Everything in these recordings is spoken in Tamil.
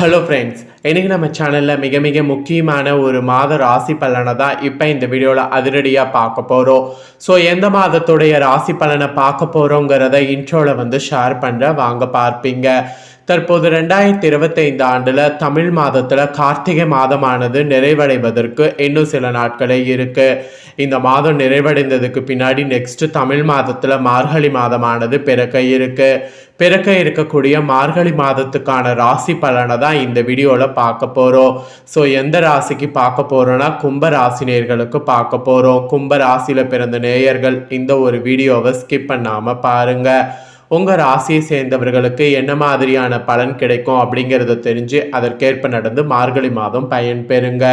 ஹலோ ஃப்ரெண்ட்ஸ் இன்றைக்கி நம்ம சேனலில் மிக மிக முக்கியமான ஒரு மாத ராசி பலனை தான் இப்போ இந்த வீடியோவில் அதிரடியாக பார்க்க போகிறோம் ஸோ எந்த மாதத்துடைய ராசி பலனை பார்க்க போகிறோங்கிறத இன்ட்ரோவில் வந்து ஷேர் பண்ணுற வாங்க பார்ப்பீங்க. தற்போது ரெண்டாயிரத்தி இருபத்தைந்து ஆண்டில் தமிழ் மாதத்தில் கார்த்திகை மாதமானது நிறைவடைவதற்கு இன்னும் சில நாட்களே இருக்கு. இந்த மாதம் நிறைவடைந்ததுக்கு பின்னாடி நெக்ஸ்ட் தமிழ் மாதத்தில் மார்கழி மாதமானது பிறக்க இருக்கு. பிறக்க இருக்கக்கூடிய மார்கழி மாதத்துக்கான ராசி பலனை தான் இந்த வீடியோவில் பார்க்க போகிறோம் ஸோ எந்த ராசிக்கு பார்க்க போகிறோன்னா கும்ப ராசினியர்களுக்கு பார்க்க போகிறோம் கும்ப ராசியில் பிறந்த நேயர்கள் இந்த ஒரு வீடியோவை ஸ்கிப் பண்ணாமல் பாருங்கள் உங்கள் ராசியை சேர்ந்தவர்களுக்கு என்ன மாதிரியான பலன் கிடைக்கும் அப்படிங்கிறத தெரிஞ்சு அதற்கேற்ப நடந்து மார்கழி மாதம் பயன் பெறுங்க.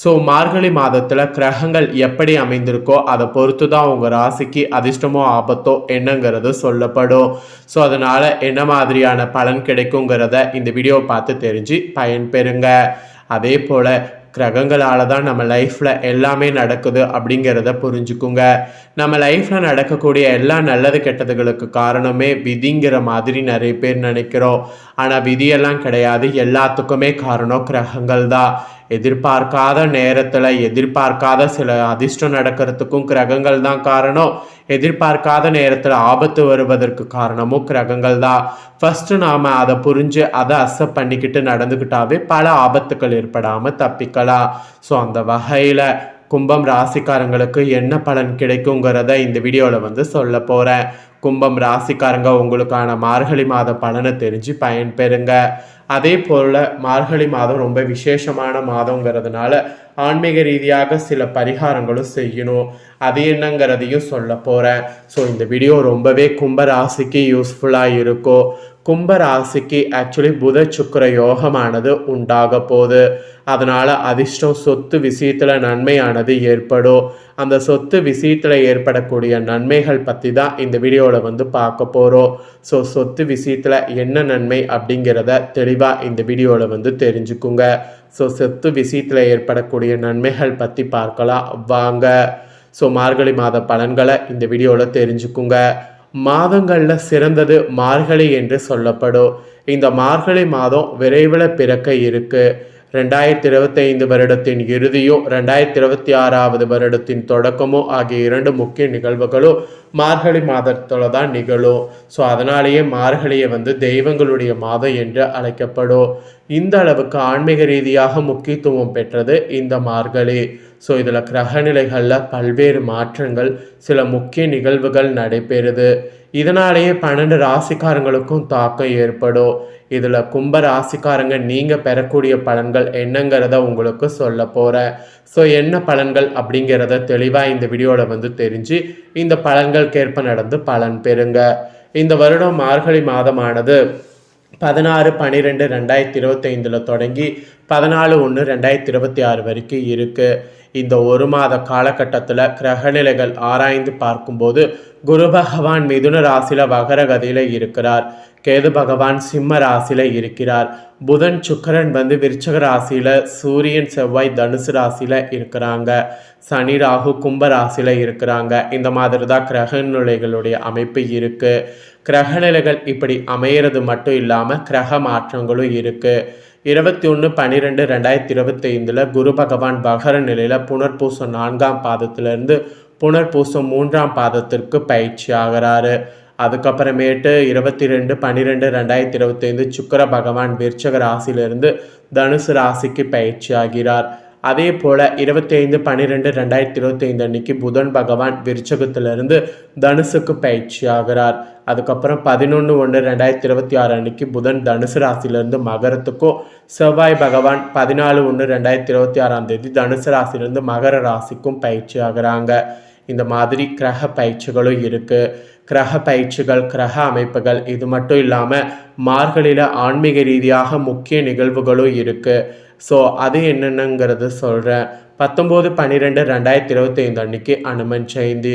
ஸோ மார்கழி மாதத்தில் கிரகங்கள் எப்படி அமைந்திருக்கோ அதை பொறுத்து தான் உங்கள் ராசிக்கு அதிர்ஷ்டமோ ஆபத்தோ என்னங்கிறது சொல்லப்படும். ஸோ அதனால் என்ன மாதிரியான பலன் கிடைக்குங்கிறத இந்த வீடியோவை பார்த்து தெரிஞ்சு பயன்பெறுங்க அதே போல் கிரகங்களால் தான் நம்ம லைஃப்பில் எல்லாமே நடக்குது அப்படிங்கிறத புரிஞ்சுக்குங்க. நம்ம லைஃப்பில் நடக்கக்கூடிய எல்லா நல்லது கெட்டதுகளுக்கு காரணமே விதிங்கிற மாதிரி நிறைய பேர் நினைக்கிறோம். ஆனால் விதியெல்லாம் கிடையாது. எல்லாத்துக்குமே காரணம் கிரகங்கள் தான் எதிர்பார்க்காத நேரத்தில் எதிர்பார்க்காத சில அதிர்ஷ்டம் நடக்கிறதுக்கும் கிரகங்கள் தான் காரணம். எதிர்பார்க்காத நேரத்தில் ஆபத்து வருவதற்கு காரணமும் கிரகங்கள் தான். ஃபஸ்ட்டு நாம் அதை புரிஞ்சு அதை அக்செப்ட் பண்ணிக்கிட்டு நடந்துக்கிட்டாவே பல ஆபத்துக்கள் ஏற்படாமல் தப்பிக்கலாம். ஸோ அந்த வகையில் கும்பம் ராசிக்காரங்களுக்கு என்ன பலன் கிடைக்குங்கிறத இந்த வீடியோவில் வந்து சொல்ல போகிறேன் கும்பம் ராசிக்காரங்க உங்களுக்கான மார்கழி மாத பலனை தெரிஞ்சு பயன்பெறுங்க. அதே போல் மார்கழி மாதம் ரொம்ப விசேஷமான மாதங்கிறதுனால ஆன்மீக ரீதியாக சில பரிகாரங்களும் செய்யணும். அது என்னங்கிறதையும் சொல்ல போகிறேன் ஸோ இந்த வீடியோ ரொம்பவே கும்ப ராசிக்கு யூஸ்ஃபுல்லாக இருக்கும் கும்பராசிக்கு ஆக்சுவலி புத சுக்கர யோகமானது உண்டாக போகுது அதனால் அதிர்ஷ்டம் சொத்து விஷயத்தில் நன்மையானது ஏற்படும். அந்த சொத்து விஷயத்தில் ஏற்படக்கூடிய நன்மைகள் பற்றி தான் இந்த வீடியோவில் வந்து பார்க்க போகிறோம் ஸோ சொத்து விஷயத்தில் என்ன நன்மை அப்படிங்கிறத தெளிவாக இந்த வீடியோவில் வந்து தெரிஞ்சுக்குங்க. ஸோ சொத்து விஷயத்தில் ஏற்படக்கூடிய நன்மைகள் பற்றி பார்க்கலாம். வாங்க. ஸோ மார்கழி மாத பலன்களை இந்த வீடியோவில் தெரிஞ்சுக்குங்க. மாதங்களில் சிறந்தது மார்கழி என்று சொல்லப்படும். இந்த மார்கழி மாதம் விரைவில் பிறக்க இருக்குது ரெண்டாயிரத்தி இருபத்தைந்து வருடத்தின் இறுதியோ ரெண்டாயிரத்தி இருபத்தி ஆறாவது வருடத்தின் தொடக்கமோ ஆகிய இரண்டு முக்கிய நிகழ்வுகளும் மார்கழி மாதத்தில் தான் நிகழும். ஸோ அதனாலேயே மார்கழியை வந்து தெய்வங்களுடைய மாதம் என்று அழைக்கப்படும். இந்த அளவுக்கு ஆன்மீக ரீதியாக முக்கியத்துவம் பெற்றது இந்த மார்கழி. ஸோ இதில் கிரகநிலைகளில் பல்வேறு மாற்றங்கள் சில முக்கிய நிகழ்வுகள் நடைபெறுது. இதனாலேயே பன்னெண்டு ராசிக்காரங்களுக்கும் தாக்கம் ஏற்படும். இதில் கும்ப ராசிக்காரங்க நீங்கள் பெறக்கூடிய பலன்கள் என்னங்கிறத உங்களுக்கு சொல்ல போகிறேன் ஸோ என்ன பலன்கள் அப்படிங்கிறத தெளிவாக இந்த வீடியோவில் வந்து தெரிஞ்சு இந்த பலன்களுக்கேற்ப நடந்து பலன் பெறுங்க. இந்த வருடம் மார்கழி மாதமானது பதினாறு பன்னிரெண்டு ரெண்டாயிரத்தி இருபத்தைந்தில் தொடங்கி பதினாலு ஒன்று ரெண்டாயிரத்தி இருபத்தி ஆறு வரைக்கும் இருக்குது இந்த ஒரு மாத காலகட்டத்தில் கிரகநிலைகள் ஆராய்ந்து பார்க்கும்போது குரு பகவான் மிதுன ராசியில் வகரகதியில் இருக்கிறார். கேது பகவான் சிம்ம ராசியில் இருக்கிறார். புதன் சுக்கரன் வந்து விருச்சக ராசியில் சூரியன் செவ்வாய் தனுசு ராசியில் இருக்கிறாங்க. சனி ராகு கும்ப ராசியில் இருக்கிறாங்க. இந்த மாதிரி தான் கிரக நிலைகளுடைய அமைப்பு இருக்குது கிரகநிலைகள் இப்படி அமையிறது மட்டும் இல்லாமல் கிரக மாற்றங்களும் இருக்குது இருபத்தி ஒன்று பன்னிரெண்டு ரெண்டாயிரத்தி இருபத்தைந்தில் குரு பகவான் பகர நிலையில் புனர்பூசம் நான்காம் பாதத்திலிருந்து புனர்பூசம் மூன்றாம் பாதத்திற்கு பயிற்சி ஆகிறாரு. அதுக்கப்புறமேட்டு இருபத்தி ரெண்டு பன்னிரெண்டு ரெண்டாயிரத்தி இருபத்தைந்து சுக்கர பகவான் விருச்சக ராசியிலிருந்து தனுசு ராசிக்கு பயிற்சி ஆகிறார். அதே போல் இருபத்தி ஐந்து பன்னிரெண்டு ரெண்டாயிரத்தி இருபத்தி ஐந்து அன்னைக்கு புதன் பகவான் விருச்சகத்திலிருந்து தனுசுக்கு பயிற்சி ஆகிறார். அதுக்கப்புறம் பதினொன்று ஒன்று ரெண்டாயிரத்தி இருபத்தி ஆறு அன்னைக்கு புதன் தனுசு ராசியிலிருந்து மகரத்துக்கும் செவ்வாய் பகவான் பதினாலு ஒன்று ரெண்டாயிரத்தி இருபத்தி ஆறாம் தேதி தனுசு ராசியிலிருந்து மகர ராசிக்கும் பயிற்சி ஆகிறாங்க. இந்த மாதிரி கிரக பயிற்சிகளும் இருக்குது கிரக பயிற்சிகள் கிரக அமைப்புகள் இது மட்டும் இல்லாமல் மார்கழியில் ஆன்மீக ரீதியாக முக்கிய நிகழ்வுகளும் இருக்குது ஸோ அது என்னென்னங்கிறது சொல்கிறேன் பத்தொம்போது பன்னிரெண்டு ரெண்டாயிரத்தி இருபத்தி ஐந்து அன்னைக்கு அனுமன் ஜெயந்தி.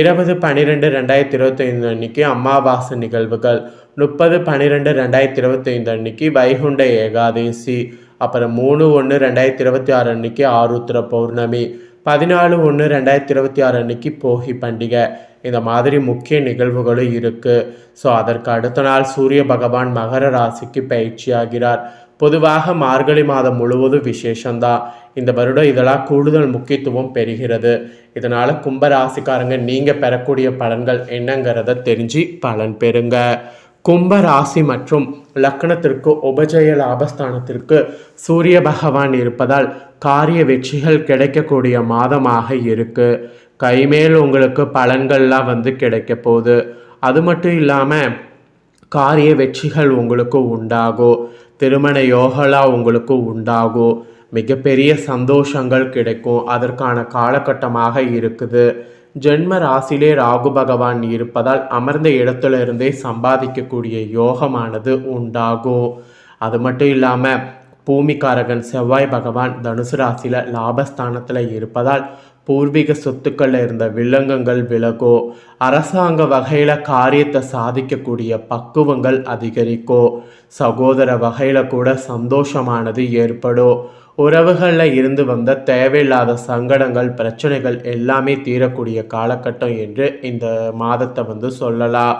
இருபது பன்னிரெண்டு ரெண்டாயிரத்தி இருபத்தி ஐந்து அன்னைக்கு அமாவாசை நிகழ்வுகள். முப்பது பன்னிரெண்டு ரெண்டாயிரத்தி இருபத்தி ஐந்து அன்னைக்கு வைகுண்ட ஏகாதேசி. அப்புறம் மூணு ஒன்று ரெண்டாயிரத்தி இருபத்தி ஆறு அன்னைக்கு ஆருத்ர பௌர்ணமி. பதினாலு ஒன்று ரெண்டாயிரத்தி இருபத்தி ஆறு அன்னைக்கு போகி பண்டிகை. இந்த மாதிரி முக்கிய நிகழ்வுகளும் இருக்குது ஸோ அதற்கு அடுத்த நாள் சூரிய பகவான் மகர ராசிக்கு பயிற்சியாகிறார். பொதுவாக மார்கழி மாதம் முழுவதும் விசேஷம்தான் இந்த வருடம் இதெல்லாம் கூடுதல் முக்கியத்துவம் பெறுகிறது. இதனால் கும்பராசிக்காரங்க நீங்கள் பெறக்கூடிய பலன்கள் என்னங்கிறத தெரிஞ்சு பலன் பெறுங்க. கும்ப ராசி மற்றும் லக்னத்திற்கு உபஜய லாபஸ்தானத்திற்கு சூரிய பகவான் இருப்பதால் காரிய வெற்றிகள் கிடைக்கக்கூடிய மாதமாக இருக்கு. கைமேல் உங்களுக்கு பலன்கள்லாம் வந்து கிடைக்க போகுது. அது மட்டும் இல்லாமல் காரிய வெற்றிகள் உங்களுக்கு உண்டாகும். திருமண யோகலாம் உங்களுக்கு உண்டாகும் மிகப்பெரிய சந்தோஷங்கள் கிடைக்கும். அதற்கான காலகட்டமாக இருக்குது. ஜென்ம ராசியிலே ராகு பகவான் இருப்பதால் அமர்ந்த இடத்துல இருந்தே சம்பாதிக்கக்கூடிய யோகமானது உண்டாகும் அது மட்டும் இல்லாமல் பூமிக்காரகன் செவ்வாய் பகவான் தனுசு ராசியில் லாபஸ்தானத்தில் இருப்பதால் பூர்வீக சொத்துக்களில் இருந்த வில்லங்கங்கள் விலகோ அரசாங்க வகையில் காரியத்தை சாதிக்கக்கூடிய பக்குவங்கள் அதிகரிக்கோ சகோதர வகையில் கூட சந்தோஷமானது ஏற்படும் உறவுகளில் இருந்து வந்த தேவையில்லாத சங்கடங்கள் பிரச்சனைகள் எல்லாமே தீரக்கூடிய காலகட்டம் என்று இந்த மாதத்தை வந்து சொல்லலாம்.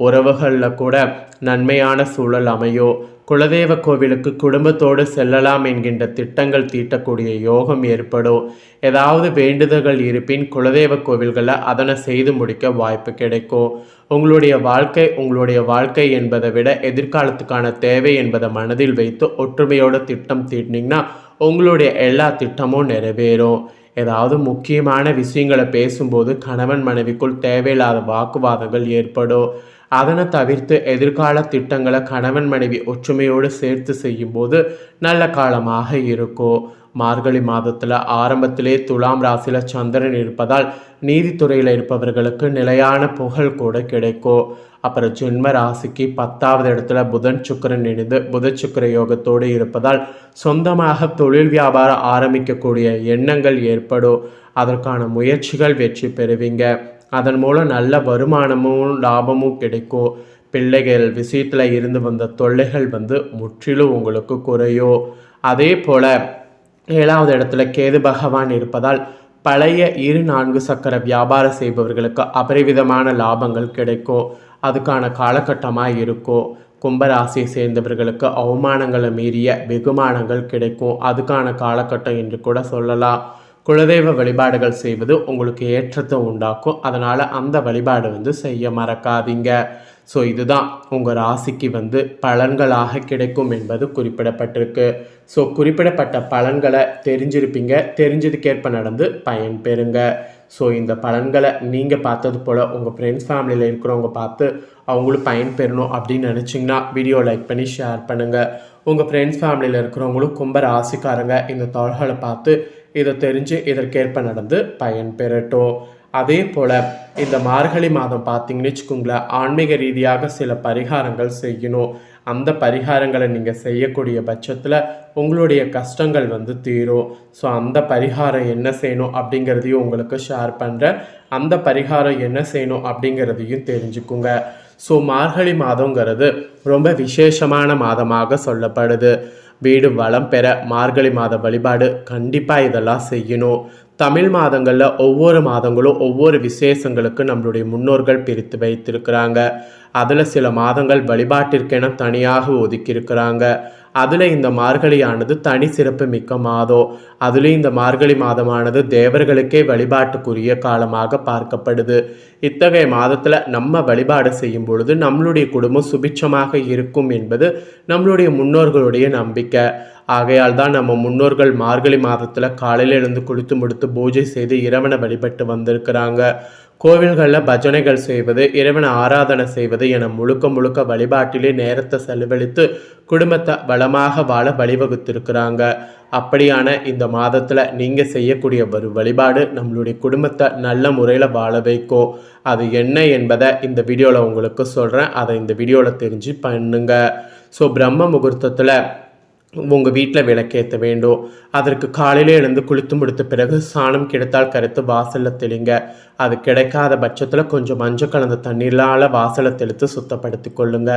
உறவுகளில் கூட நன்மையான சூழல் அமையோ குலதெய்வ கோவிலுக்கு குடும்பத்தோடு செல்லலாம் என்கின்ற திட்டங்கள் தீட்டக்கூடிய யோகம் ஏற்படும் ஏதாவது வேண்டுதல்கள் இருப்பின் குலதெய்வ கோவில்களில் அதனை செய்து முடிக்க வாய்ப்பு கிடைக்கும் உங்களுடைய வாழ்க்கை உங்களுடைய வாழ்க்கை என்பதை விட எதிர்காலத்துக்கான தேவை என்பதை மனதில் வைத்து ஒற்றுமையோட திட்டம் தீட்டினீங்கன்னா உங்களுடைய எல்லா திட்டமும் நிறைவேறும் ஏதாவது முக்கியமான விஷயங்களை பேசும்போது கணவன் மனைவிக்குள் தேவையில்லாத வாக்குவாதங்கள் ஏற்படும் அதனை தவிர்த்து எதிர்கால திட்டங்களை கணவன் மனைவி ஒற்றுமையோடு சேர்த்து செய்யும்போது நல்ல காலமாக இருக்கும். மார்கழி மாதத்தில் ஆரம்பத்திலே துலாம் ராசியில் சந்திரன் இருப்பதால் நீதித்துறையில் இருப்பவர்களுக்கு நிலையான புகழ் கூட கிடைக்கும். அப்புறம் ஜென்ம ராசிக்கு பத்தாவது இடத்துல புதன் சுக்கரன் இணைந்து புத சுக்கர யோகத்தோடு இருப்பதால் சொந்தமாக தொழில் வியாபாரம் ஆரம்பிக்கக்கூடிய எண்ணங்கள் ஏற்படும். அதற்கான முயற்சிகள் வெற்றி பெறுவீங்க. அதன் மூலம் நல்ல வருமானமும் லாபமும் கிடைக்கும் பிள்ளைகள் விஷயத்தில் இருந்து வந்த தொல்லைகள் வந்து முற்றிலும் உங்களுக்கு குறையும் அதே போல் ஏழாவது இடத்துல கேது பகவான் இருப்பதால் பழைய இரு நான்கு சக்கர வியாபாரம் செய்பவர்களுக்கு அபரிவிதமான லாபங்கள் கிடைக்கும் அதுக்கான காலகட்டமாக இருக்கும் கும்பராசியை சேர்ந்தவர்களுக்கு அவமானங்களை மீறிய வெகுமானங்கள் கிடைக்கும் அதுக்கான காலகட்டம் என்று கூட சொல்லலாம். குலதெய்வ வழிபாடுகள் செய்வது உங்களுக்கு ஏற்றத்தை உண்டாக்கும். அதனால் அந்த வழிபாடு வந்து செய்ய மறக்காதீங்க. ஸோ இதுதான் உங்கள் ராசிக்கு வந்து பலன்களாக கிடைக்கும் என்பது குறிப்பிடப்பட்டிருக்கு. ஸோ குறிப்பிடப்பட்ட பலன்களை தெரிஞ்சிருப்பீங்க. தெரிஞ்சதுக்கேற்ப நடந்து பயன் பெறுங்க. ஸோ இந்த பலன்களை நீங்கள் பார்த்தது போல் உங்கள் ஃப்ரெண்ட்ஸ் ஃபேமிலியில் இருக்கிறவங்க பார்த்து அவங்களும் பயன் பெறணும் அப்படின்னு நினச்சிங்கன்னா வீடியோ லைக் பண்ணி ஷேர் பண்ணுங்கள் உங்கள் ஃப்ரெண்ட்ஸ் ஃபேமிலியில் இருக்கிறவங்களும் கும்ப ராசிக்காரங்க இந்த தாள்களை பார்த்து இதை தெரிஞ்சு இதற்கேற்ப நடந்து பயன் பெறட்டும். அதே போல் இந்த மார்கழி மாதம் பார்த்தீங்கன்னு வச்சுக்கோங்களேன் ஆன்மீக ரீதியாக சில பரிகாரங்கள் செய்யணும். அந்த பரிகாரங்களை நீங்கள் செய்யக்கூடிய பட்சத்தில் உங்களுடைய கஷ்டங்கள் வந்து தீரும். ஸோ அந்த பரிகாரம் என்ன செய்யணும் அப்படிங்கிறதையும் உங்களுக்கு ஷேர் பண்ணுறேன் அந்த பரிகாரம் என்ன செய்யணும் அப்படிங்கிறதையும் தெரிஞ்சுக்குங்க. ஸோ மார்கழி மாதங்கிறது ரொம்ப விசேஷமான மாதமாக சொல்லப்படுது. வீடு வளம் பெற மார்கழி மாத வழிபாடு கண்டிப்பாக இதெல்லாம் செய்யணும். தமிழ் மாதங்களில் ஒவ்வொரு மாதங்களும் ஒவ்வொரு விசேஷங்களுக்கு நம்மளுடைய முன்னோர்கள் பிரித்து வைத்திருக்கிறாங்க. அதில் சில மாதங்கள் வழிபாட்டிற்கென தனியாக ஒதுக்கியிருக்கிறாங்க. அதில் இந்த மார்கழியானது தனி சிறப்பு மிக்க மாதம் அதுலேயும் இந்த மார்கழி மாதமானது தேவர்களுக்கே வழிபாட்டுக்குரிய காலமாக பார்க்கப்படுது. இத்தகைய மாதத்தில் நம்ம வழிபாடு செய்யும் பொழுது நம்மளுடைய குடும்பம் சுபிட்சமாக இருக்கும் என்பது நம்மளுடைய முன்னோர்களுடைய நம்பிக்கை. ஆகையால் தான் நம்ம முன்னோர்கள் மார்கழி மாதத்தில் காலையில் எழுந்து குளித்து முடித்து பூஜை செய்து இறைவனை வழிபட்டு வந்திருக்கிறாங்க. கோவில்களில் பஜனைகள் செய்வது இறைவனை ஆராதனை செய்வது என முழுக்க முழுக்க வழிபாட்டிலே நேரத்தை செலவழித்து குடும்பத்தை வளமாக வாழ வழிவகுத்திருக்கிறாங்க. அப்படியான இந்த மாதத்தில் நீங்கள் செய்யக்கூடிய ஒரு வழிபாடு நம்மளுடைய குடும்பத்தை நல்ல முறையில் வாழ வைக்கும். அது என்ன என்பதை இந்த வீடியோவில் உங்களுக்கு சொல்கிறேன் அதை இந்த வீடியோவில் தெரிஞ்சு பண்ணுங்க. ஸோ பிரம்ம முகூர்த்தத்தில் உங்கள் வீட்டில் விளக்கேற்ற வேண்டும் அதற்கு காலையில் எழுந்து குளித்து முடித்த பிறகு சாணம் கிடைத்தால் கருத்து வாசலில் தெளிங்க. அது கிடைக்காத பட்சத்தில் கொஞ்சம் மஞ்சள் கலந்த தண்ணீரால் வாசலை தெளித்து சுத்தப்படுத்தி கொள்ளுங்க.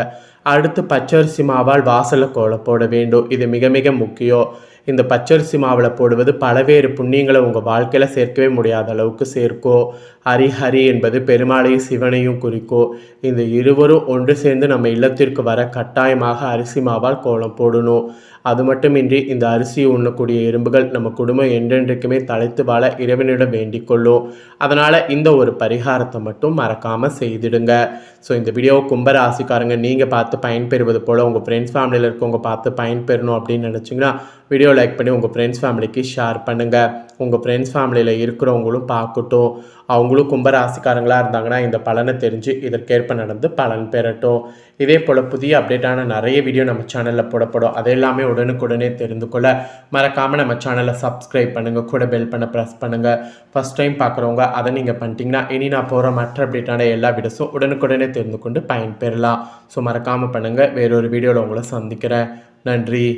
அடுத்து பச்சரிசி மாவால் வாசலை கோல போட வேண்டும் இது மிக மிக முக்கியம் இந்த பச்சரிசி மாவில் போடுவது பலவேறு புண்ணியங்களை உங்கள் வாழ்க்கையில் சேர்க்கவே முடியாத அளவுக்கு சேர்க்கும் ஹரி ஹரி என்பது பெருமாளையும் சிவனையும் குறிக்கும் இந்த இருவரும் ஒன்று சேர்ந்து நம்ம இல்லத்திற்கு வர கட்டாயமாக அரிசி மாவால் கோலம் போடணும். அது மட்டுமின்றி இந்த அரிசி உண்ணக்கூடிய எறும்புகள் நம்ம குடும்பம் என்றென்றைக்குமே தலைத்து வாழ இறைவனிடம் வேண்டிக் கொள்ளும் அதனால் இந்த ஒரு பரிகாரத்தை மட்டும் மறக்காமல் செய்திடுங்க. ஸோ இந்த வீடியோ கும்பராசிக்காரங்க நீங்கள் பார்த்து பயன்பெறுவது போல் உங்கள் ஃப்ரெண்ட்ஸ் ஃபேமிலியில் இருக்கவங்க பார்த்து பயன்பெறணும் அப்படின்னு நினச்சிங்கன்னா வீடியோ லைக் பண்ணி உங்கள் ஃப்ரெண்ட்ஸ் ஃபேமிலிக்கு ஷேர் பண்ணுங்கள் உங்கள் ஃப்ரெண்ட்ஸ் ஃபேமிலியில் இருக்கிறவங்களும் பார்க்கட்டும். அவங்களும் கும்பராசிக்காரங்களாக இருந்தாங்கன்னா இந்த பலனை தெரிஞ்சு இதற்கேற்ப நடந்து பலன் பெறட்டும். இதே போல் புதிய அப்டேட்டான நிறைய வீடியோ நம்ம சேனலில் போடப்படும். அது எல்லாமே உடனுக்குடனே தெரிந்து கொள்ள. மறக்காமல் நம்ம சேனலை சப்ஸ்கிரைப் பண்ணுங்கள் கூட பெல் பண்ண ப்ரெஸ் பண்ணுங்கள் ஃபஸ்ட் டைம் பார்க்குறவங்க அதை நீங்கள் பண்ணிட்டீங்கன்னா இனி நான் போகிற மற்ற அப்டேட்டான எல்லா வீடியோஸும் உடனுக்குடனே தெரிந்து கொண்டு பயன்பெறலாம். ஸோ மறக்காமல் பண்ணுங்கள் வேறொரு வீடியோவில் உங்களை சந்திக்கிறேன். நன்றி.